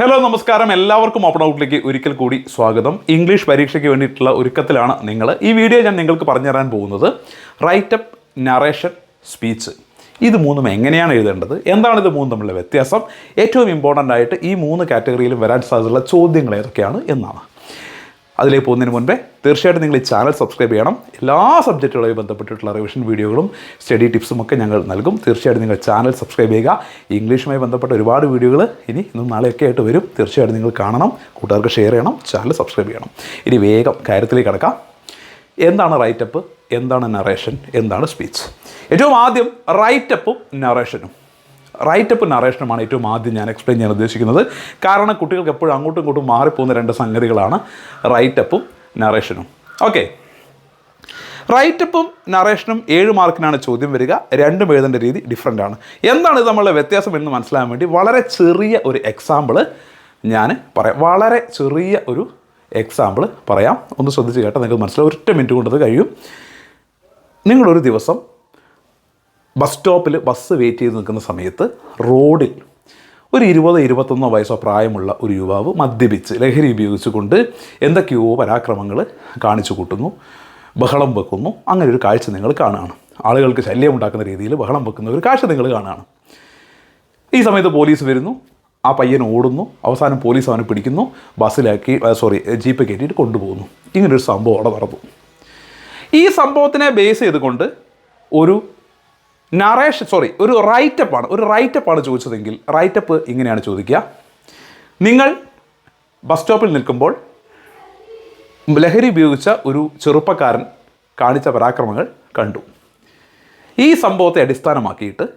Hello നമസ്കാരം. എല്ലാവർക്കും open ഔട്ടിലേക്ക് ഒരിക്കൽ കൂടി സ്വാഗതം. ഇംഗ്ലീഷ് പരീക്ഷയ്ക്ക് വേണ്ടിയിട്ടുള്ള ഒരുക്കത്തിലാണ് നിങ്ങൾ ഈ വീഡിയോ ഞാൻ നിങ്ങൾക്ക് പറഞ്ഞു തരാൻ പോകുന്നത് റൈറ്റപ്പ് നറേഷൻ സ്പീച്ച് ഇത് മൂന്നും എങ്ങനെയാണ് എഴുതേണ്ടത്? എന്താണ് ഇത് മൂന്നും തമ്മിലുള്ള വ്യത്യാസം? ഏറ്റവും ഇമ്പോർട്ടന്റ് ആയിട്ട് ഈ മൂന്ന് കാറ്റഗറിയിലും വരാൻ സാധ്യതയുള്ള ചോദ്യങ്ങൾ ഏതൊക്കെയാണ് എന്നാണ്. അതിലേക്ക് പോകുന്നതിന് മുൻപേ തീർച്ചയായിട്ടും നിങ്ങൾ ഈ ചാനൽ സബ്സ്ക്രൈബ് ചെയ്യണം. എല്ലാ സബ്ജക്റ്റുകളുമായി ബന്ധപ്പെട്ടിട്ടുള്ള റിവിഷൻ വീഡിയോകളും സ്റ്റഡി ടിപ്സും ഒക്കെ ഞങ്ങൾ നൽകും. തീർച്ചയായിട്ടും നിങ്ങൾ ചാനൽ സബ്സ്ക്രൈബ് ചെയ്യുക. ഇംഗ്ലീഷുമായി ബന്ധപ്പെട്ട ഒരുപാട് വീഡിയോകൾ ഇനി ഇന്നും നാളെയൊക്കെ ആയിട്ട് വരും. തീർച്ചയായിട്ടും നിങ്ങൾ കാണണം. കൂട്ടുകാർക്ക് ഷെയർ ചെയ്യണം. ചാനൽ സബ്സ്ക്രൈബ് ചെയ്യണം. ഇനി വേഗം കാര്യത്തിലേക്ക് കിടക്കാം. എന്താണ് റൈറ്റപ്പ് എന്താണ് നറേഷൻ എന്താണ് സ്പീച്ച് ഏറ്റവും ആദ്യം റൈറ്റപ്പും നറേഷനും റൈറ്റപ്പ് നറേഷനുമാണ് ഏറ്റവും ആദ്യം ഞാൻ എക്സ്പ്ലെയിൻ ചെയ്യാൻ ഉദ്ദേശിക്കുന്നത്. കാരണം കുട്ടികൾക്ക് എപ്പോഴും അങ്ങോട്ടും ഇങ്ങോട്ടും മാറിപ്പോകുന്ന രണ്ട് സംഗതികളാണ് റൈറ്റ് അപ്പും നറേഷനും ഓക്കെ റൈറ്റപ്പും നറേഷനും ഏഴ് മാർക്കിനാണ് ചോദ്യം വരിക. രണ്ടും എഴുതേണ്ട രീതി ഡിഫറെന്റ് ആണ്. എന്താണ് ഇത് നമ്മളുടെ വ്യത്യാസം എന്ന് മനസ്സിലാകാൻ വേണ്ടി വളരെ ചെറിയ ഒരു എക്സാമ്പിൾ ഞാൻ പറയാം. വളരെ ചെറിയ ഒരു എക്സാമ്പിൾ പറയാം. ഒന്ന് ശ്രദ്ധിച്ച് കേട്ടാൽ നിങ്ങൾക്ക് മനസ്സിലാവും. ഒറ്റ മിനിറ്റ് കൊണ്ടത് കഴിയും. നിങ്ങളൊരു ദിവസം ബസ് സ്റ്റോപ്പിൽ ബസ് വെയിറ്റ് ചെയ്ത് നിൽക്കുന്ന സമയത്ത് റോഡിൽ ഒരു ഇരുപത് ഇരുപത്തൊന്നോ വയസ്സോ പ്രായമുള്ള ഒരു യുവാവ് മദ്യപിച്ച് ലഹരി ഉപയോഗിച്ചുകൊണ്ട് എന്തൊക്കെയോ പരാക്രമങ്ങൾ കാണിച്ചു കൂട്ടുന്നു ബഹളം വെക്കുന്നു. അങ്ങനെ ഒരു കാഴ്ച നിങ്ങൾ കാണുകയാണ്. ആളുകൾക്ക് ശല്യം ഉണ്ടാക്കുന്ന രീതിയിൽ ബഹളം വെക്കുന്ന ഒരു കാഴ്ച നിങ്ങൾ കാണുകയാണ്. ഈ സമയത്ത് പോലീസ് വരുന്നു. ആ പയ്യൻ ഓടുന്നു. അവസാനം പോലീസ് അവനെ പിടിക്കുന്നു. ബസ്സിലാക്കി സോറി ജീപ്പ് കയറ്റിയിട്ട് കൊണ്ടുപോകുന്നു. ഇങ്ങനൊരു സംഭവം അവിടെ നടന്നു. ഈ സംഭവത്തിനെ ബേസ് ചെയ്തുകൊണ്ട് ഒരു നറേഷൻ സോറി ഒരു റൈറ്റപ്പാണ് ഒരു റൈറ്റപ്പാണ് ചോദിച്ചതെങ്കിൽ റൈറ്റപ്പ് ഇങ്ങനെയാണ് ചോദിക്കുക. നിങ്ങൾ ബസ് സ്റ്റോപ്പിൽ നിൽക്കുമ്പോൾ ലഹരി ഉപയോഗിച്ച ഒരു ചെറുപ്പക്കാരൻ കാണിച്ച പരാക്രമങ്ങൾ കണ്ടു. ഈ സംഭവത്തെ അടിസ്ഥാനമാക്കിയിട്ട്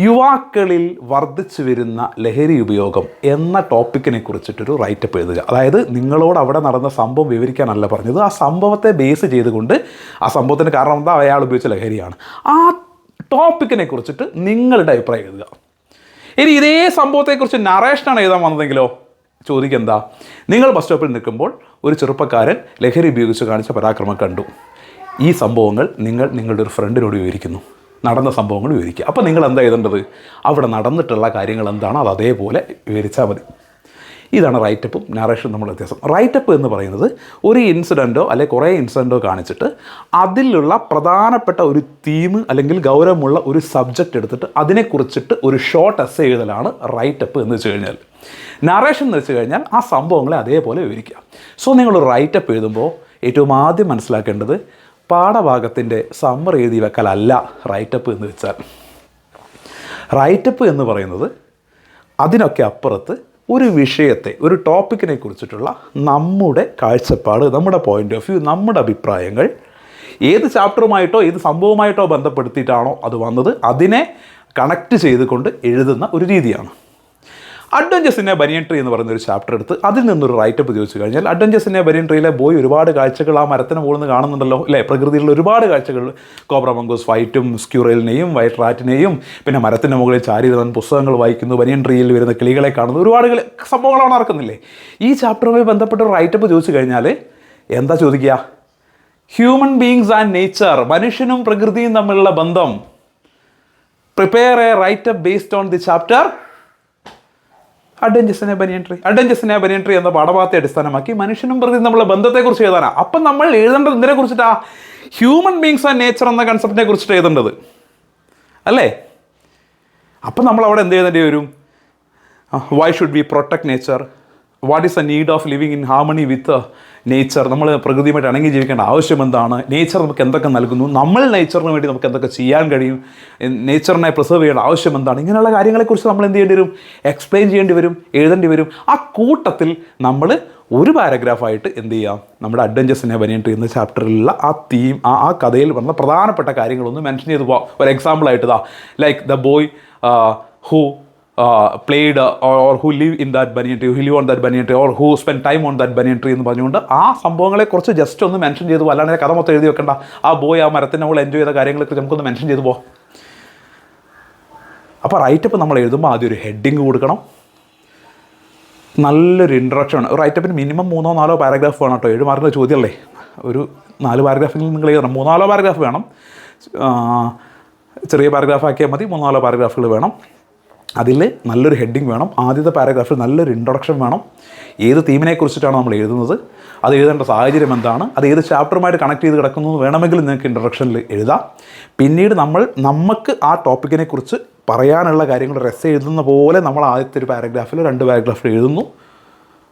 യുവാക്കളിൽ വർദ്ധിച്ചു വരുന്ന ലഹരി ഉപയോഗം എന്ന ടോപ്പിക്കിനെ കുറിച്ചിട്ടൊരു റൈറ്റപ്പ് എഴുതുക. അതായത് നിങ്ങളോട് അവിടെ നടന്ന സംഭവം വിവരിക്കാനല്ല പറഞ്ഞത്. ആ സംഭവത്തെ ബേസ് ചെയ്തുകൊണ്ട് ആ സംഭവത്തിന് കാരണം എന്താ? അയാൾ ഉപയോഗിച്ച ലഹരിയാണ്. ആ ടോപ്പിക്കിനെ കുറിച്ചിട്ട് നിങ്ങളുടെ അഭിപ്രായം എഴുതുക. ഇനി ഇതേ സംഭവത്തെക്കുറിച്ച് നറേഷനാണ് എഴുതാൻ വന്നതെങ്കിലോ? ചോദിക്കെന്താ? നിങ്ങൾ ബസ് സ്റ്റോപ്പിൽ നിൽക്കുമ്പോൾ ഒരു ചെറുപ്പക്കാരൻ ലഹരി ഉപയോഗിച്ച് കാണിച്ച പരാക്രമം കണ്ടു. ഈ സംഭവങ്ങൾ നിങ്ങൾ നിങ്ങളുടെ ഒരു ഫ്രണ്ടിനോട് വിവരിക്കുന്നു. നടന്ന സംഭവങ്ങൾ വിവരിക്കുക. അപ്പോൾ നിങ്ങൾ എന്താ എഴുതേണ്ടത്? അവിടെ നടന്നിട്ടുള്ള കാര്യങ്ങൾ എന്താണോ അത് അതേപോലെ വിവരിച്ചാൽ മതി. ഇതാണ് റൈറ്റപ്പും നറേഷനും നമ്മൾ വ്യത്യാസം. റൈറ്റപ്പ് എന്ന് പറയുന്നത് ഒരു ഇൻസിഡന്റോ അല്ലെങ്കിൽ കുറേ ഇൻസിഡന്റോ കാണിച്ചിട്ട് അതിലുള്ള പ്രധാനപ്പെട്ട ഒരു തീം അല്ലെങ്കിൽ ഗൗരവമുള്ള ഒരു സബ്ജക്റ്റ് എടുത്തിട്ട് അതിനെക്കുറിച്ചിട്ട് ഒരു ഷോർട്ട് എസ് എഴുതലാണ് റൈറ്റപ്പ് എന്ന് വെച്ച് കഴിഞ്ഞാൽ. നറേഷൻ എന്ന് വെച്ച് കഴിഞ്ഞാൽ ആ സംഭവങ്ങളെ അതേപോലെ വിവരിക്കുക. സോ നിങ്ങൾ റൈറ്റപ്പ് എഴുതുമ്പോൾ ഏറ്റവും ആദ്യം മനസ്സിലാക്കേണ്ടത് പാഠഭാഗത്തിന്റെ സമ്മർ എഴുതി വെക്കലല്ല റൈറ്റപ്പ് എന്ന് വെച്ചാൽ. റൈറ്റപ്പ് എന്ന് പറയുന്നത് അതിനൊക്കെ അപ്പുറത്ത് ഒരു വിഷയത്തെ ഒരു ടോപ്പിക്കിനെ കുറിച്ചിട്ടുള്ള നമ്മുടെ കാഴ്ചപ്പാട് നമ്മുടെ പോയിന്റ് ഓഫ് വ്യൂ നമ്മുടെ അഭിപ്രായങ്ങൾ ഏത് ചാപ്റ്ററുമായിട്ടോ ഏത് സംഭവമായിട്ടോ ബന്ധപ്പെടുത്തിയിട്ടാണോ അത് വന്നത് അതിനെ കണക്റ്റ് ചെയ്തുകൊണ്ട് എഴുതുന്ന ഒരു രീതിയാണ്. അഡ്വഞ്ചസിനെ ബനിയൻ ട്രീ എന്ന് പറയുന്ന ഒരു ചാപ്റ്റർ എടുത്ത് അതിൽ നിന്നൊരു റൈറ്റപ്പ് ചോദിച്ചു കഴിഞ്ഞാൽ അഡ്വഞ്ചസിനെ ബനിയൻ ട്രീയിലെ ബോയ് ഒരുപാട് കാഴ്ചകൾ ആ മരത്തിന് നിന്ന് കാണുന്നുണ്ടല്ലോ അല്ലേ? പ്രകൃതിയിലുള്ള ഒരുപാട് കാഴ്ചകൾ. കോബ്ര മംഗോസ് ഫൈറ്റും സ്ക്യൂറലിനെയും വൈറ്റ് റാറ്റിനെയും പിന്നെ മരത്തിന്റെ മുകളിൽ ചാരി ഇരുന്ന് പുസ്തകങ്ങൾ വായിക്കുന്നു ബനിയൻ ട്രീയിൽ വരുന്ന കിളികളെ കാണുന്നു. ഒരുപാട് സംഭവങ്ങളാണ് നടക്കുന്നില്ലേ? ഈ ചാപ്റ്ററുമായി ബന്ധപ്പെട്ട റൈറ്റപ്പ് ചോദിച്ചു കഴിഞ്ഞാൽ എന്താ ചോദിക്കുക? ഹ്യൂമൻ ബീങ്സ് ആൻഡ് നേച്ചർ മനുഷ്യനും പ്രകൃതിയും തമ്മിലുള്ള ബന്ധം. Prepare a writeup based on the chapter അഡ്വഞ്ചസിനെ banyan tree അഡ്വഞ്ചസിനെ ബനിയൻട്രി എന്ന പാഠഭാഗത്തെ അടിസ്ഥാനമാക്കി മനുഷ്യനും പ്രകൃതി നമ്മളെ ബന്ധത്തെക്കുറിച്ച് എഴുതാനാണ് അപ്പം നമ്മൾ എഴുതേണ്ടത് എന്തിനെ കുറിച്ചിട്ടാ ഹ്യൂമൻ ബീങ്സ് ആൻഡ് നേച്ചർ എന്ന കൺസെപ്റ്റിനെ കുറിച്ചിട്ട് എഴുതേണ്ടത്. അല്ലേ? അപ്പം നമ്മൾ അവിടെ എന്ത് ചെയ്യേണ്ടി വരും? Why should be protect nature what is a need of living in harmony with nature നമ്മൾ പ്രകൃതിയുമായിട്ട് ഇണങ്ങി ജീവിക്കേണ്ട ആവശ്യം എന്താണ്? നേച്ചർ നമുക്ക് എന്തൊക്കെ നൽകുന്നു? നമ്മൾ നേച്ചറിന് വേണ്ടി നമുക്ക് എന്തൊക്കെ ചെയ്യാൻ കഴിയും? നേച്ചറിനെ പ്രിസർവ് ചെയ്യേണ്ട ആവശ്യം എന്താണ്? ഇങ്ങനെയുള്ള കാര്യങ്ങളെക്കുറിച്ച് നമ്മൾ എന്ത് ചെയ്യേണ്ടി വരും? എക്സ്പ്ലെയിൻ ചെയ്യേണ്ടി വരും എഴുതേണ്ടി വരും. ആ കൂട്ടത്തിൽ നമ്മൾ ഒരു പാരഗ്രാഫായിട്ട് എന്ത് ചെയ്യാം? നമ്മുടെ അഡ്വഞ്ചേഴ്സിനെ ബനിയന്റ് എന്ന ചാപ്റ്ററിലുള്ള ആ തീം ആ ആ കഥയിൽ വന്ന പ്രധാനപ്പെട്ട കാര്യങ്ങളൊന്ന് മെൻഷൻ ചെയ്ത് പോവാം. ഒരു എക്സാമ്പിളായിട്ട് ഇതാ. Like the boy who played or who live in that banyan tree who live on that banyan tree or who spend time on that banyan tree എന്ന് പറഞ്ഞുകൊണ്ട് ആ സംഭവങ്ങളെക്കുറിച്ച് ജസ്റ്റ് ഒന്ന് മെൻഷൻ ചെയ്തു. അല്ലാണ്ട് കഥ മൊത്തം എഴുതി വെക്കണ്ട. ആ ബോയ് ആ മരത്തിന്റെ മുകളിൽ എൻജോയ് ചെയ്ത കാര്യങ്ങളെക്കുറിച്ച് നമുക്കൊന്ന് മെൻഷൻ ചെയ്തു പോകാം അപ്പോൾ റൈറ്റപ്പ് നമ്മൾ എഴുതുമ്പോൾ ആദ്യം ഒരു ഹെഡിങ് കൊടുക്കണം. നല്ലൊരു ഇൻട്രൊഡക്ഷൻ ഒരു റൈറ്റപ്പിന് മിനിമം മൂന്നോ നാലോ പാരഗ്രാഫ് വേണം കേട്ടോ. ഏഴ് മാർക്കിന്റെ ചോദ്യമല്ലേ? ഒരു നാല് പാരഗ്രാഫിൽ നിങ്ങൾ എഴുതണം. മൂന്നാലോ പാരഗ്രാഫ് വേണം. ചെറിയ പാരഗ്രാഫ് ആക്കിയാൽ മതി. മൂന്നാലോ പാരഗ്രാഫുകൾ വേണം. അതിൽ നല്ലൊരു ഹെഡിങ് വേണം. ആദ്യത്തെ പാരഗ്രാഫിൽ നല്ലൊരു ഇൻട്രൊഡക്ഷൻ വേണം. ഏത് തീമിനെ കുറിച്ചിട്ടാണ് നമ്മൾ എഴുതുന്നത്? അത് എഴുതേണ്ട സാഹചര്യം എന്താണ്? അത് ഏത് ചാപ്റ്ററുമായിട്ട് കണക്ട് ചെയ്ത് കിടക്കുന്നു വേണമെങ്കിൽ നിങ്ങൾക്ക് ഇൻട്രൊഡക്ഷനിൽ എഴുതാം. പിന്നീട് നമ്മൾ നമുക്ക് ആ ടോപ്പിക്കിനെ കുറിച്ച് പറയാനുള്ള കാര്യങ്ങൾ റെസ് എഴുതുന്ന പോലെ നമ്മൾ ആദ്യത്തെ ഒരു പാരഗ്രാഫിൽ രണ്ട് പാരഗ്രാഫിൽ എഴുതുന്നു.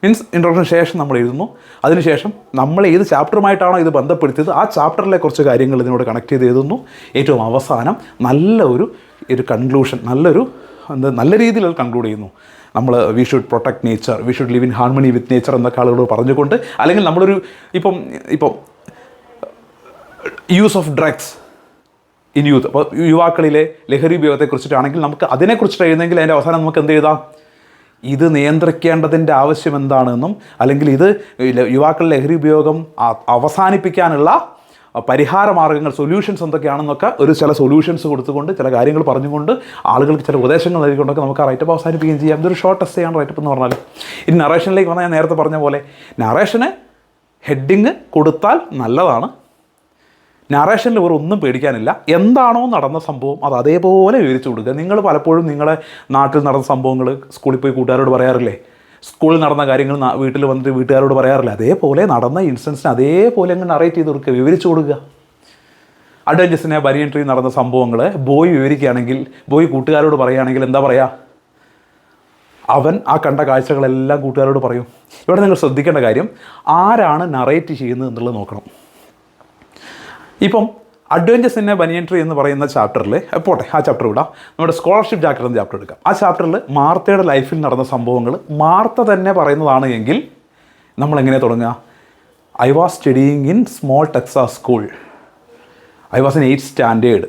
മീൻസ് ഇൻട്രൊഡക്ഷൻ ശേഷം നമ്മൾ എഴുതുന്നു. അതിനുശേഷം നമ്മൾ ഏത് ചാപ്റ്ററുമായിട്ടാണോ ഇത് ബന്ധപ്പെടുത്തിയത് ആ ചാപ്റ്ററിലെ കുറച്ച് കാര്യങ്ങൾ ഇതിനോട് കണക്ട് ചെയ്ത് എഴുതുന്നു. ഏറ്റവും അവസാനം നല്ല ഒരു ഒരു കൺക്ലൂഷൻ നല്ലൊരു എന്താ നല്ല രീതിയിൽ അത് കൺക്ലൂഡ് ചെയ്യുന്നു. നമ്മൾ we should protect nature we should live in harmony with nature എന്നൊക്കെ ആളുകളോട് പറഞ്ഞുകൊണ്ട് അല്ലെങ്കിൽ നമ്മളൊരു ഇപ്പം ഇപ്പം use of drugs in youth അപ്പോൾ യുവാക്കളിലെ ലഹരി ഉപയോഗത്തെക്കുറിച്ചിട്ടാണെങ്കിൽ നമുക്ക് അതിനെക്കുറിച്ചിട്ട് എഴുതുന്നെങ്കിൽ അതിന്റെ അവസാനം നമുക്ക് എന്ത് എഴുതാം? ഇത് നിയന്ത്രിക്കേണ്ടതിന്റെ ആവശ്യം എന്താണെന്നും അല്ലെങ്കിൽ ഇത് യുവാക്കളുടെ ലഹരി ഉപയോഗം അവസാനിപ്പിക്കാനുള്ള പരിഹാര മാർഗങ്ങൾ സൊല്യൂഷൻസ് എന്തൊക്കെയാണെന്നൊക്കെ ഒരു ചില സൊല്യൂഷൻസ് കൊടുത്തുകൊണ്ട് ചില കാര്യങ്ങൾ പറഞ്ഞുകൊണ്ട് ആളുകൾക്ക് ചില ഉപദേശങ്ങൾ നൽകിക്കൊണ്ടൊക്കെ നമുക്ക് ആ റൈറ്റപ്പ് അവസാനിപ്പിക്കുകയും ചെയ്യാം. ഇതൊരു ഷോർട്ട് എസ് ആണ് റൈറ്റപ്പ് എന്ന് പറഞ്ഞാൽ ഇനി നറേഷനിലേക്ക് വന്നാൽ ഞാൻ നേരത്തെ പറഞ്ഞ പോലെ നറേഷന് ഹെഡിങ് കൊടുത്താൽ നല്ലതാണ്. നറേഷനിൽ വേറെ ഒന്നും പേടിക്കാനില്ല. എന്താണോ നടന്ന സംഭവം അത് അതേപോലെ വിവരിച്ചു കൊടുക്കുക. നിങ്ങൾ പലപ്പോഴും നിങ്ങളുടെ നാട്ടിൽ നടന്ന സംഭവങ്ങൾ സ്കൂളിൽ പോയി കൂട്ടുകാരോട് പറയാറില്ലേ? സ്കൂളിൽ നടന്ന കാര്യങ്ങൾ വീട്ടിൽ വന്നിട്ട് വീട്ടുകാരോട് പറയാറില്ല. അതേപോലെ നടന്ന ഇൻസിഡൻസിനെ അതേപോലെ അങ്ങ് നറേറ്റ് ചെയ്ത് കൊടുക്കുക വിവരിച്ചു കൊടുക്കുക. അഡ്വഞ്ചസിനെ ബനിയൻ ട്രീ നടന്ന സംഭവങ്ങൾ ബോയ് വിവരിക്കുകയാണെങ്കിൽ ബോയ് കൂട്ടുകാരോട് പറയുകയാണെങ്കിൽ എന്താ പറയുക അവൻ ആ കണ്ട കാഴ്ചകളെല്ലാം കൂട്ടുകാരോട് പറയും. ഇവിടെ നിങ്ങൾ ശ്രദ്ധിക്കേണ്ട കാര്യം ആരാണ് നറേറ്റ് ചെയ്യുന്നത് എന്നുള്ളത് നോക്കണം. ഇപ്പം adventures in a banyan tree എന്ന് പറയുന്ന ചാപ്റ്ററിൽ പോട്ടെ ആ ചാപ്റ്റർ വിടാം. നമ്മുടെ സ്കോളർഷിപ്പ് ചാപ്റ്റർ എന്ന ചാപ്റ്റർ എടുക്കാം. ആ ചാപ്റ്ററിൽ മാർത്തയുടെ ലൈഫിൽ നടന്ന സംഭവങ്ങൾ മാർത്ത തന്നെ പറയുന്നതാണ് എങ്കിൽ നമ്മൾ എങ്ങനെ തുടങ്ങുക I was studying in small Texas school I was in eight standard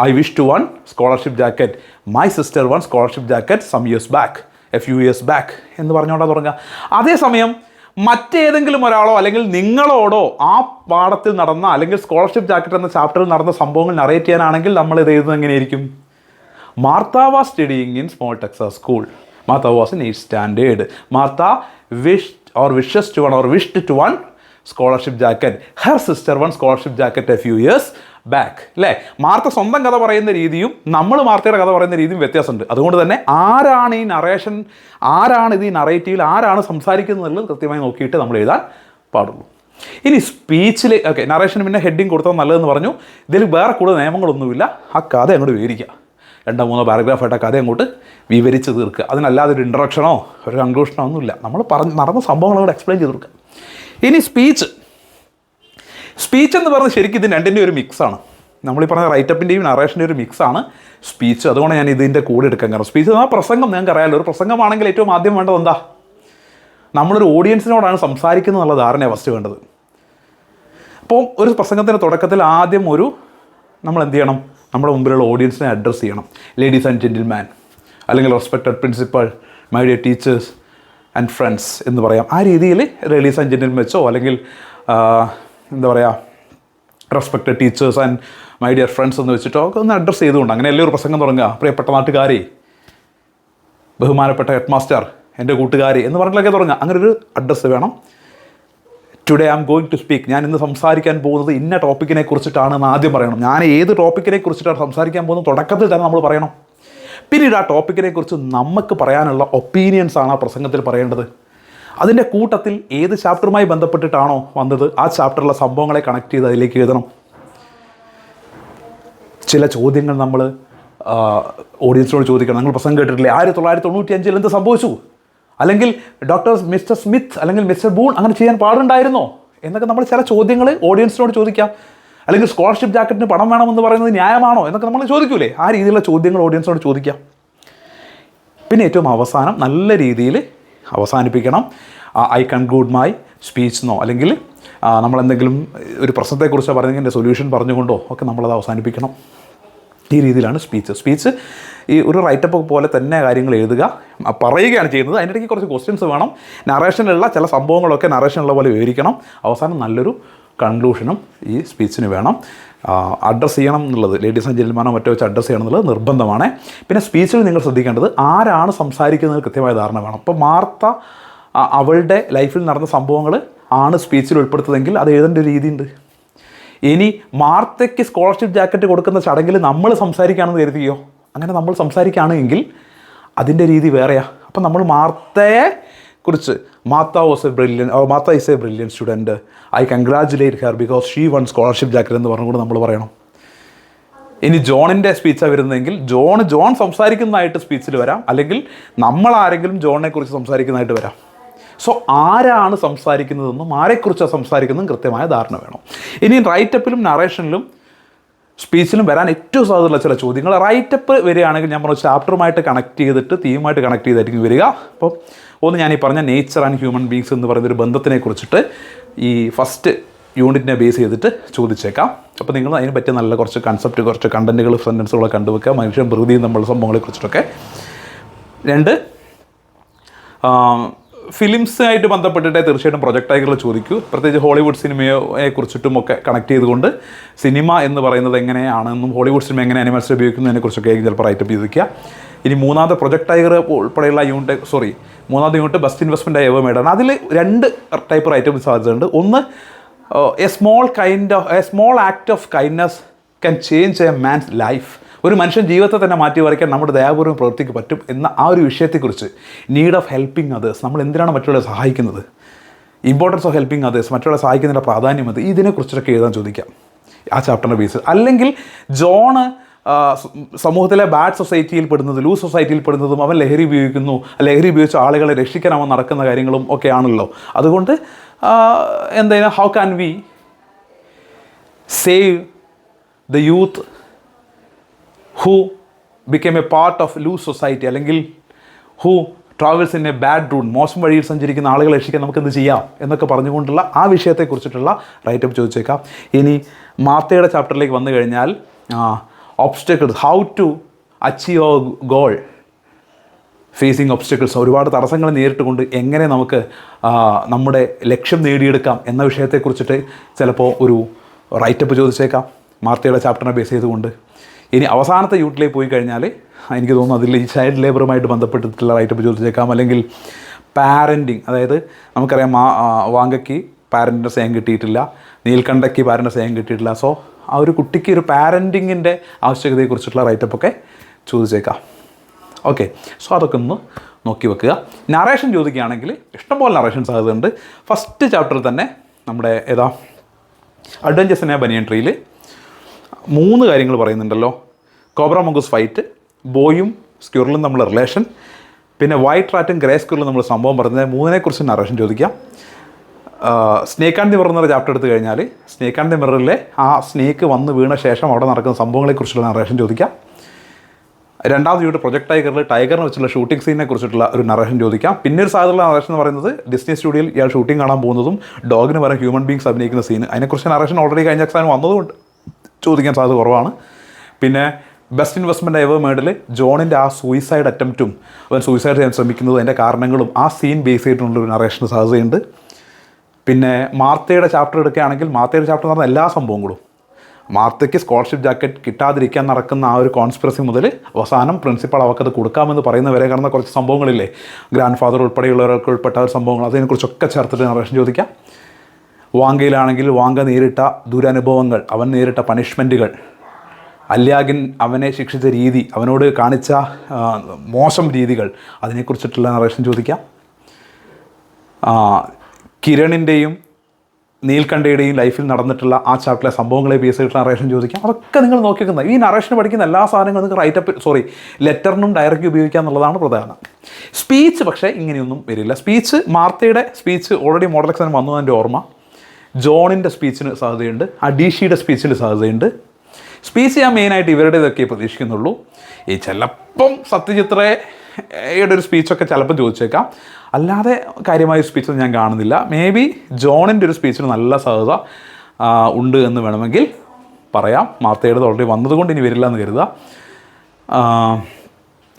I wish to won scholarship jacket my sister won scholarship jacket some years back a few years back എന്ന് പറഞ്ഞുകൊണ്ടാണ് തുടങ്ങുക. അതേസമയം മറ്റേതെങ്കിലും ഒരാളോ അല്ലെങ്കിൽ നിങ്ങളോടോ ആ പാഠത്തിൽ നടന്ന അല്ലെങ്കിൽ സ്കോളർഷിപ്പ് ജാക്കറ്റ് എന്ന ചാപ്റ്ററിൽ നടന്ന സംഭവങ്ങൾ നറേറ്റ് ചെയ്യാനാണെങ്കിൽ നമ്മൾ ഇത് എഴുതുന്നത് എങ്ങനെയായിരിക്കും? Martha was studying in small Texas school Martha was in eight standard Martha wish or wishes to won or wished to won scholarship jacket her sister won scholarship jacket a few years back അല്ലേ Martha സ്വന്തം കഥ പറയുന്ന രീതിയും നമ്മൾ മാർത്തയുടെ കഥ പറയുന്ന രീതിയും വ്യത്യാസമുണ്ട്. അതുകൊണ്ട് തന്നെ ആരാണ് ഈ നറേഷൻ ആരാണ് ഇത് ഈ നറേറ്റീവിൽ ആരാണ് സംസാരിക്കുന്നത് എന്നുള്ളത് കൃത്യമായി നോക്കിയിട്ട് നമ്മൾ എഴുതാൻ പാടുള്ളൂ. ഇനി സ്പീച്ചിൽ ഓക്കെ നറേഷൻ പിന്നെ ഹെഡിങ് കൊടുത്താൽ നല്ലതെന്ന് പറഞ്ഞു. ഇതിൽ വേറെ കൂടുതൽ നിയമങ്ങളൊന്നുമില്ല. ആ കഥ അങ്ങോട്ട് വിവരിക്കുക. രണ്ടോ മൂന്നോ പാരഗ്രാഫായിട്ട് ആ കഥ അങ്ങോട്ട് വിവരിച്ച് തീർക്കുക. അതിനല്ലാതെ ഒരു ഇൻട്രഡക്ഷനോ ഒരു കൺക്ലൂഷനോ ഒന്നുമില്ല. നമ്മൾ പറഞ്ഞ് നടന്ന സംഭവങ്ങൾ അങ്ങോട്ട് എക്സ്പ്ലെയിൻ ചെയ്ത് കൊടുക്കുക. ഇനി സ്പീച്ച് സ്പീച്ച് എന്ന് പറഞ്ഞാൽ ശരിക്കും ഇത് രണ്ടിന്റെ ഒരു മിക്സാണ് നമ്മളീ പറഞ്ഞ റൈറ്റപ്പിന്റെയും നറേഷന്റെയും ഒരു മിക്സാണ് സ്പീച്ച് അതുകൊണ്ട് ഞാൻ ഇതിന്റെ കൂടെ എടുക്കാൻ കാരണം സ്പീച്ച് ആ പ്രസംഗം നിങ്ങൾക്ക് അറിയാമല്ലോ ഒരു പ്രസംഗമാണെങ്കിൽ ഏറ്റവും ആദ്യം വേണ്ടത് എന്താ? നമ്മളൊരു ഓഡിയൻസിനോടാണ് സംസാരിക്കുന്നത് എന്നുള്ള ധാരണയാണ് ഫസ്റ്റ് വേണ്ടത്. അപ്പോൾ ഒരു പ്രസംഗത്തിന്റെ തുടക്കത്തിൽ ആദ്യം ഒരു നമ്മൾ എന്ത് ചെയ്യണം? നമ്മുടെ മുമ്പിലുള്ള ഓഡിയൻസിനെ അഡ്രസ്സ് ചെയ്യണം. ലേഡീസ് ആൻഡ് ജെന്റിൽമാൻ അല്ലെങ്കിൽ respected principal my dear teachers and friends എന്ന് പറയാം. ആ രീതിയിൽ ലേഡീസ് ആൻഡ് ജെന്റിൽമാൻ വെച്ചോ അല്ലെങ്കിൽ എന്താ പറയുക respected teachers and my dear friends എന്ന് വെച്ചിട്ടോ ഒക്കെ ഒന്ന് അഡ്രസ്സ് ചെയ്തുകൊണ്ട് അങ്ങനെയല്ലേ ഒരു പ്രസംഗം തുടങ്ങുക. പ്രിയപ്പെട്ട നാട്ടുകാരെ ബഹുമാനപ്പെട്ട ഹെഡ് മാസ്റ്റർ എന്റെ കൂട്ടുകാരി എന്ന് പറഞ്ഞിട്ടൊക്കെ തുടങ്ങുക. അങ്ങനെ ഒരു അഡ്രസ്സ് വേണം. Today I am going to speak ഞാൻ ഇന്ന് സംസാരിക്കാൻ പോകുന്നത് ഇന്ന ടോപ്പിക്കിനെ കുറിച്ചിട്ടാണ് എന്ന് ആദ്യം പറയണം. ഞാൻ ഏത് ടോപ്പിക്കിനെ കുറിച്ചിട്ടാണ് സംസാരിക്കാൻ പോകുന്നത് തുടക്കത്തിൽ തന്നെ നമ്മൾ പറയണം. പിന്നീട് ആ ടോപ്പിക്കിനെ കുറിച്ച് നമുക്ക് പറയാനുള്ള ഒപ്പീനിയൻസ് ആണ് ആ പ്രസംഗത്തിൽ പറയേണ്ടത്. അതിന്റെ കൂട്ടത്തിൽ ഏത് ചാപ്റ്ററുമായി ബന്ധപ്പെട്ടിട്ടാണോ വന്നത് ആ ചാപ്റ്ററിലെ സംഭവങ്ങളെ കണക്ട് ചെയ്ത് അതിലേക്ക് എഴുതണം. ചില ചോദ്യങ്ങൾ നമ്മൾ ഓഡിയൻസിനോട് ചോദിക്കണം. നിങ്ങൾ പ്രസംഗം കേട്ടിട്ടില്ലേ? ആയിരത്തി തൊള്ളായിരത്തി തൊണ്ണൂറ്റി അഞ്ചിൽ എന്ത് സംഭവിച്ചു? അല്ലെങ്കിൽ ഡോക്ടർ മിസ്റ്റർ സ്മിത്ത് അല്ലെങ്കിൽ മിസ്റ്റർ ബൂൺ അങ്ങനെ ചെയ്യാൻ പാടുണ്ടായിരുന്നോ? എന്നൊക്കെ നമ്മൾ ചില ചോദ്യങ്ങൾ ഓഡിയൻസിനോട് ചോദിക്കാം. അല്ലെങ്കിൽ സ്കോളർഷിപ്പ് ജാക്കറ്റിന് പണം വേണമെന്ന് പറയുന്നത് ന്യായമാണോ? എന്നൊക്കെ നമ്മൾ ചോദിക്കൂലേ? ആ രീതിയിലുള്ള ചോദ്യങ്ങൾ ഓഡിയൻസിനോട് ചോദിക്കാം. പിന്നെ ഏറ്റവും അവസാനം നല്ല രീതിയിൽ അവസാനിപ്പിക്കണം. ഐ കൺക്ലൂഡ് മൈ സ്പീച്ച് എന്നോ അല്ലെങ്കിൽ നമ്മളെന്തെങ്കിലും ഒരു പ്രശ്നത്തെക്കുറിച്ച് പറഞ്ഞെങ്കിൽ എന്റെ സൊല്യൂഷൻ പറഞ്ഞുകൊണ്ടോ ഒക്കെ നമ്മളത് അവസാനിപ്പിക്കണം. ഈ രീതിയിലാണ് സ്പീച്ച് സ്പീച്ച് ഈ ഒരു റൈറ്റപ്പ് പോലെ തന്നെ കാര്യങ്ങൾ എഴുതുക പറയുകയാണ് ചെയ്യുന്നത്. അതിന്റെ ഇടയ്ക്ക് കുറച്ച് ക്വസ്റ്റ്യൻസ് വേണം. നറേഷനിലുള്ള ചില സംഭവങ്ങളൊക്കെ നറേഷനുള്ള പോലെ വിവരിക്കണം. അവസാനം നല്ലൊരു കൺക്ലൂഷനും ഈ സ്പീച്ചിന് വേണം. അഡ്രസ്സ് ചെയ്യണം എന്നുള്ളത് ലേഡീസ് ആൻഡ് ജെന്റിൽമാനോ മറ്റോ വെച്ച് അഡ്രസ്സ് ചെയ്യണം എന്നുള്ളത് നിർബന്ധമാണ്. പിന്നെ സ്പീച്ചിൽ നിങ്ങൾ ശ്രദ്ധിക്കേണ്ടത് ആരാണ് സംസാരിക്കുന്നത് കൃത്യമായ ധാരണ വേണം. അപ്പോൾ മാർത്ത അവളുടെ ലൈഫിൽ നടന്ന സംഭവങ്ങൾ ആണ് സ്പീച്ചിൽ ഉൾപ്പെടുത്തതെങ്കിൽ അത് എഴുതേണ്ട രീതിയുണ്ട്. ഇനി മാർത്തയ്ക്ക് സ്കോളർഷിപ്പ് ജാക്കറ്റ് കൊടുക്കുന്ന ചടങ്ങിൽ നമ്മൾ സംസാരിക്കുകയാണെന്ന് കരുതിയോ? അങ്ങനെ നമ്മൾ സംസാരിക്കുകയാണെങ്കിൽ അതിന്റെ രീതി വേറെയാണ് അപ്പം നമ്മൾ മാർത്തയെ കുറിച്ച് Martha was a brilliant Martha is a brilliant student I congratulate her because she won scholarship jacket എന്ന് പറഞ്ഞുകൊണ്ട് നമ്മൾ പറയണം. ഇനി ജോണിന്റെ സ്പീച്ചാണ് വരുന്നതെങ്കിൽ ജോൺ ജോൺ സംസാരിക്കുന്നതായിട്ട് സ്പീച്ചിൽ വരാം. അല്ലെങ്കിൽ നമ്മൾ ആരെങ്കിലും ജോണിനെ കുറിച്ച് സംസാരിക്കുന്നതായിട്ട് വരാം. സോ ആരാണ് സംസാരിക്കുന്നതെന്നും ആരെക്കുറിച്ചാണ് സംസാരിക്കുന്നതും കൃത്യമായ ധാരണ വേണം. ഇനി റൈറ്റപ്പിലും നറേഷനിലും സ്പീച്ചിലും വരാൻ ഏറ്റവും സാധ്യതയുള്ള ചില ചോദ്യങ്ങൾ. റൈറ്റപ്പ് വരികയാണെങ്കിൽ ഞാൻ പറഞ്ഞ ചാപ്റ്ററുമായിട്ട് കണക്ട് ചെയ്തിട്ട് തീമുമായിട്ട് കണക്ട് ചെയ്തായിരിക്കും വരിക അപ്പോൾ ഒന്ന് ഞാൻ ഈ പറഞ്ഞ നേച്ചർ ആൻഡ് ഹ്യൂമൻ ബീങ്സ് എന്ന് പറയുന്ന ഒരു ബന്ധത്തിനെ കുറിച്ചിട്ട് ഈ ഫസ്റ്റ് യൂണിറ്റിനെ ബേസ് ചെയ്തിട്ട് ചോദിച്ചേക്കാം. അപ്പോൾ നിങ്ങൾ അതിന് പറ്റിയ നല്ല കുറച്ച് കൺസെപ്റ്റ് കുറച്ച് കണ്ടന്റുകൾ സെന്റൻസുകളൊക്കെ കണ്ടുവെക്കുക. മനുഷ്യൻ പ്രകൃതിയും നമ്മളുടെ സംഭവങ്ങളെ കുറിച്ചിട്ടൊക്കെ. രണ്ട് ആയിട്ട് ബന്ധപ്പെട്ടിട്ടേ തീർച്ചയായിട്ടും ടൈഗറിൽ ചോദിക്കൂ. പ്രത്യേകിച്ച് ഹോളിവുഡ് സിനിമയെ കുറിച്ചിട്ടും ഒക്കെ കണക്ട് ചെയ്തുകൊണ്ട് സിനിമ എന്ന് പറയുന്നത് എങ്ങനെയാണെന്നും ഹോളിവുഡ് സിനിമ എങ്ങനെ അനിമൽസ് ഉപയോഗിക്കുന്നതിനെ കുറിച്ചൊക്കെ ചിലപ്പോൾ റൈറ്റപ്പ് ചോദിക്കുക ഇനി മൂന്നാമത്തെ പ്രൊജക്ട് ടൈഗർ ഉൾപ്പെടെയുള്ള യൂണിറ്റ് സോറി മൂന്നാമത്തെ യൂണിറ്റ് ബെസ്റ്റ് ഇൻവെസ്റ്റ്മെന്റ് എവർ മേഡാണ് അതിൽ രണ്ട് ടൈപ്പ് റൈറ്റപ്പ് സാധ്യതയുണ്ട്. ഒന്ന് a small kind of a small act of kindness can change a man's life ഒരു മനുഷ്യൻ ജീവിതത്തെ തന്നെ മാറ്റി വരയ്ക്കാൻ നമ്മുടെ ദയാപൂർവം പ്രവൃത്തിക്ക് പറ്റും എന്ന ആ ഒരു വിഷയത്തെക്കുറിച്ച് നീഡ് ഓഫ് ഹെൽപ്പിംഗ് അതേഴ്സ് നമ്മൾ എന്തിനാണ് മറ്റുള്ളവരെ സഹായിക്കുന്നത്? ഇമ്പോർട്ടൻസ് ഓഫ് ഹെൽപ്പിംഗ് അതേഴ്സ് മറ്റുള്ളവരെ സഹായിക്കുന്നതിന്റെ പ്രാധാന്യം അത് ഇതിനെക്കുറിച്ചൊക്കെ എഴുതാൻ ചോദിക്കാം. ആ ചാപ്റ്ററിന്റെ ബേസ് അല്ലെങ്കിൽ ജോണ് സമൂഹത്തിലെ ബാഡ് സൊസൈറ്റിയിൽ പെടുന്നത് ലൂസ് സൊസൈറ്റിയിൽ പെടുന്നതും അവൻ ലഹരി ഉപയോഗിക്കുന്നു ലഹരി ഉപയോഗിച്ച് ആളുകളെ രക്ഷിക്കാൻ അവൻ നടക്കുന്ന കാര്യങ്ങളും ഒക്കെ ആണല്ലോ. അതുകൊണ്ട് എന്തായാലും how can we save the youth who become a part of loose society അല്ലെങ്കിൽ who travels in a bad route മോശം വഴിയിൽ സഞ്ചരിക്കുന്ന ആളുകളെ രക്ഷിക്കാൻ നമുക്ക് എന്ത് ചെയ്യാം എന്നൊക്കെ പറഞ്ഞുകൊണ്ടുള്ള ആ വിഷയത്തെക്കുറിച്ചിട്ടുള്ള റൈറ്റപ്പ് ചോദിച്ചേക്കാം. ഇനി മാത്തയുടെ ചാപ്റ്ററിലേക്ക് വന്നു കഴിഞ്ഞാൽ obstacles how to achieve our goal facing obstacles ഒരുപാട് തടസ്സങ്ങൾ നേരിട്ടുകൊണ്ട് എങ്ങനെ നമുക്ക് നമ്മുടെ ലക്ഷ്യം നേടിയെടുക്കാം എന്ന വിഷയത്തെക്കുറിച്ചിട്ട് ചിലപ്പോൾ ഒരു റൈറ്റപ്പ് ചോദിച്ചേക്കാം. മാർത്തയുടെ ചാപ്റ്ററിനെ ബേസ് ചെയ്തുകൊണ്ട് ഇനി അവസാനത്തെ യൂട്ടിലേക്ക് പോയി കഴിഞ്ഞാൽ എനിക്ക് തോന്നുന്നു അതിൽ ഈ ചൈൽഡ് ലേബറുമായിട്ട് ബന്ധപ്പെട്ടിട്ടുള്ള റൈറ്റപ്പ് ചോദിച്ചേക്കാം. അല്ലെങ്കിൽ പാരന്റിങ് അതായത് നമുക്കറിയാം മാ വാങ്കയ്ക്ക് പാരന്റിന്റെ സ്നേഹം കിട്ടിയിട്ടില്ല നീൽക്കണ്ടയ്ക്ക് പാരന്റെ സ്നേഹം കിട്ടിയിട്ടില്ല. സോ ആ ഒരു കുട്ടിക്ക് ഒരു പാരന്റിങ്ങിന്റെ ആവശ്യകതയെക്കുറിച്ചിട്ടുള്ള റൈറ്റപ്പൊക്കെ ചോദിച്ചേക്കാം. ഓക്കെ സോ അതൊക്കെ ഒന്ന് നോക്കി വെക്കുക. നറേഷൻ ചോദിക്കുകയാണെങ്കിൽ ഇഷ്ടംപോലെ നറേഷൻ സാധ്യതയുണ്ട് ഫസ്റ്റ് ചാപ്റ്ററിൽ തന്നെ നമ്മുടെ ഏതാ അഡ്വഞ്ചേഴ്സിനെ ബനിയൻ ട്രീയിൽ മൂന്ന് കാര്യങ്ങൾ പറയുന്നുണ്ടല്ലോ. കോബ്ര മംഗൂസ് ഫൈറ്റ് ബോയും സ്ക്യൂറിലും നമ്മൾ റിലേഷൻ പിന്നെ വൈറ്റ് റാറ്റും ഗ്രേ സ്ക്യൂറിലും നമ്മൾ സംഭവം പറഞ്ഞത് മൂന്നിനെക്കുറിച്ച് നറേഷൻ ചോദിക്കാം. സ്നേക്ക് ആൻഡ് മിറർ എന്നൊരു ചാപ്റ്റർ എടുത്തു കഴിഞ്ഞാൽ സ്നേക്ക് ആൻഡ് മിററിലെ ആ സ്നേക്ക് വന്ന് വീണ ശേഷം അവിടെ നടക്കുന്ന സംഭവങ്ങളെക്കുറിച്ചുള്ള നറേഷൻ ചോദിക്കാം. രണ്ടാമത് യൂണിറ്റ് പ്രൊജക്ട് ടൈഗറിൽ ടൈഗറിനെ വെച്ചുള്ള ഷൂട്ടിംഗ് സീനിനെ കുറിച്ചിട്ടുള്ള ഒരു നറേഷൻ ചോദിക്കാം. പിന്നെ ഒരു സാധ്യതയുള്ള നറേഷൻ എന്ന് പറയുന്നത് ഡിസ്നി സ്റ്റുഡിയോയിൽ ഇയാൾ ഷൂട്ടിംഗ് കാണാൻ പോകുന്നതും ഡോഗിന് പകരം ഹ്യൂമൻ ബീങ്സ് അഭിനയിക്കുന്ന സീൻ അതിനെക്കുറിച്ച് നറേഷൻ ഓൾറെഡി കഴിഞ്ഞ എക്സാം വന്നതുകൊണ്ട് ചോദിക്കാൻ സാധ്യത കുറവാണ്. പിന്നെ ബെസ്റ്റ് ഇൻവെസ്റ്റ്മെന്റ് എവർ മേഡിൽ ജോണിന്റെ ആ സൂയിസൈഡ് അറ്റംപ്റ്റും അവൻ സൂയിസൈഡ് ചെയ്യാൻ ശ്രമിക്കുന്നതും അതിന്റെ കാരണങ്ങളും ആ സീൻ ബേസ് ചെയ്തിട്ടുള്ളൊരു നറേഷന് സാധ്യതയുണ്ട്. പിന്നെ മാർത്തയുടെ ചാപ്റ്റർ എടുക്കുകയാണെങ്കിൽ മാർത്തയുടെ ചാപ്റ്റർ നടന്ന എല്ലാ സംഭവങ്ങളും. മാർത്തയ്ക്ക് സ്കോളർഷിപ്പ് ജാക്കറ്റ് കിട്ടാതിരിക്കാൻ നടക്കുന്ന ആ ഒരു കോൺസ്പിറസി മുതൽ അവസാനം പ്രിൻസിപ്പൾ അവർക്കത് കൊടുക്കാമെന്ന് പറയുന്ന വരെ കാണുന്ന കുറച്ച് സംഭവങ്ങളില്ലേ? ഗ്രാൻഡ് ഫാദർ ഉൾപ്പെടെയുള്ളവർക്ക് ഉൾപ്പെട്ട ഒരു സംഭവങ്ങൾ അതിനെക്കുറിച്ചൊക്കെ ചേർത്തിട്ട് നറേഷൻ ചോദിക്കാം. വാങ്കയിലാണെങ്കിൽ വാങ്ക നേരിട്ട ദുരനുഭവങ്ങൾ അവൻ നേരിട്ട പണിഷ്മെന്റുകൾ അല്യാഗിൻ അവനെ ശിക്ഷിച്ച രീതി അവനോട് കാണിച്ച മോശം രീതികൾ അതിനെക്കുറിച്ചിട്ടുള്ള നറേഷൻ ചോദിക്കാം. കിരണിന്റെയും നീൽക്കണ്ടയുടെയും ലൈഫിൽ നടന്നിട്ടുള്ള ആ ചാപ്റ്ററിലെ സംഭവങ്ങളെ ബേസ് ചെയ്തിട്ടുള്ള നറേഷൻ ചോദിക്കാം. അതൊക്കെ നിങ്ങൾ നോക്കിക്കുന്നത് ഈ നറേഷൻ പഠിക്കുന്ന എല്ലാ സാധനങ്ങളും നിങ്ങൾക്ക് റൈറ്റപ്പ് സോറി ലെറ്ററിനും ഡയറക്റ്റ് ഉപയോഗിക്കുക എന്നുള്ളതാണ് പ്രധാനം. സ്പീച്ച് പക്ഷേ ഇങ്ങനെയൊന്നും വരില്ല. സ്പീച്ച് മാർത്തയുടെ സ്പീച്ച് ഓൾറെഡി മോഡൽ എക്സാം വന്നു എന്റെ ഓർമ്മ. ജോണിന്റെ സ്പീച്ചിന് സാധ്യതയുണ്ട് അഡീഷിയുടെ സ്പീച്ചിന് സാധ്യതയുണ്ട്. സ്പീച്ച് ഞാൻ മെയിനായിട്ട് ഇവരുടേതൊക്കെ പ്രതീക്ഷിക്കുന്നുള്ളൂ. ഈ ചിലപ്പം സത്യചിത്രയുടെ ഒരു സ്പീച്ചൊക്കെ ചിലപ്പം ചോദിച്ചേക്കാം. അല്ലാതെ കാര്യമായ സ്പീച്ചൊന്നും ഞാൻ കാണുന്നില്ല. മേ ബി ജോണിന്റെ ഒരു സ്പീച്ചിന് നല്ല സാധ്യത ഉണ്ട് എന്ന് വേണമെങ്കിൽ പറയാം. മാർത്തയുടെ ഓൾറെഡി വന്നതുകൊണ്ട് ഇനി വരില്ല എന്ന് കരുതുക.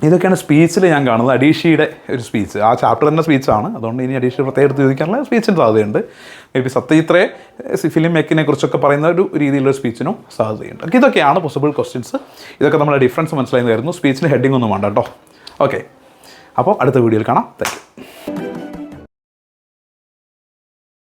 ഇതൊക്കെയാണ് സ്പീച്ചിൽ ഞാൻ കാണുന്നത്. അഡീഷിയുടെ ഒരു സ്പീച്ച് ആ ചാപ്റ്റർ തന്നെ സ്പീച്ചാണ് അതുകൊണ്ട് ഇനി അഡീഷി പ്രത്യേകം എടുത്ത് ചോദിക്കാനുള്ള സ്പീച്ചിന് സാധ്യതയുണ്ട്. മേ ബി സത്യജിത്രയെ ഫിലിം മേക്കിനെ കുറിച്ചൊക്കെ പറയുന്ന ഒരു രീതിയിലുള്ള സ്പീച്ചിനും സാധ്യതയുണ്ട്. ഇതൊക്കെയാണ് പോസിബിൾ ക്വസ്റ്റ്യൻസ് ഇതൊക്കെ നമ്മുടെ ഡിഫറൻസ് മനസ്സിലായിരുന്നു സ്പീച്ചിന് ഹെഡിങ് ഒന്നും വേണ്ട കേട്ടോ. ഓക്കെ അപ്പോൾ അടുത്ത വീഡിയോയിൽ കാണാം. താങ്ക്